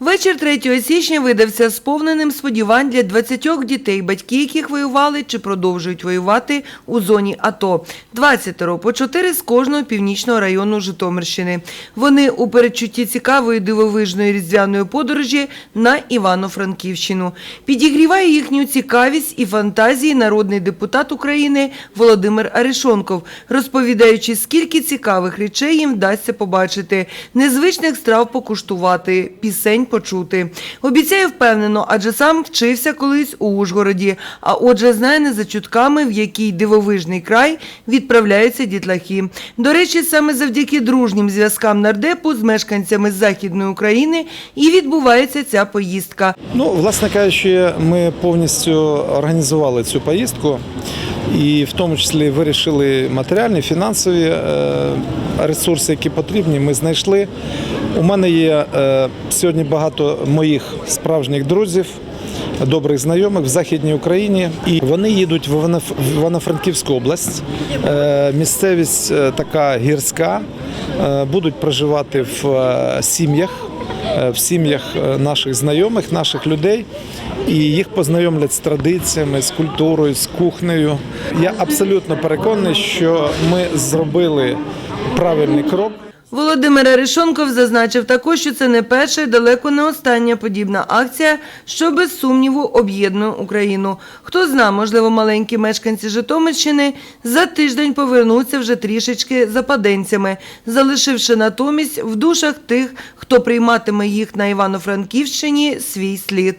Вечір 3 січня видався сповненим сподівань для 20 дітей, батьки яких воювали чи продовжують воювати у зоні АТО. 20 по 4 з кожного північного району Житомирщини. Вони у передчутті цікавої дивовижної різдвяної подорожі на Івано-Франківщину. Підігріває їхню цікавість і фантазії народний депутат України Володимир Аришонков, розповідаючи, скільки цікавих речей їм вдасться побачити, незвичних страв покуштувати, пісень почути. Обіцяє впевнено, адже сам вчився колись у Ужгороді, а отже знає не за чутками, в який дивовижний край відправляються дітлахи. До речі, саме завдяки дружнім зв'язкам нардепу з мешканцями Західної України і відбувається ця поїздка. Ну, власне кажучи, ми повністю організували цю поїздку і в тому числі вирішили матеріальні, фінансові е, ресурси, які потрібні. Ми знайшли. У мене є е, сьогодні багато моїх справжніх друзів. Добрих знайомих в Західній Україні, і вони їдуть в Івано- в Івано-Франківську область. Е, Місцевість така гірська, будуть проживати в сім'ях в сім'ях е, наших знайомих, наших людей, і їх познайомлять з традиціями, з культурою, з кухнею. Я абсолютно переконаний, що ми зробили правильний крок. Володимир Аришонков зазначив також, що це не перша і далеко не остання подібна акція, що без сумніву об'єднує Україну. Хто зна, можливо, маленькі мешканці Житомирщини за тиждень повернуться вже трішечки западенцями, залишивши натомість в душах тих, хто прийматиме їх на Івано-Франківщині свій слід.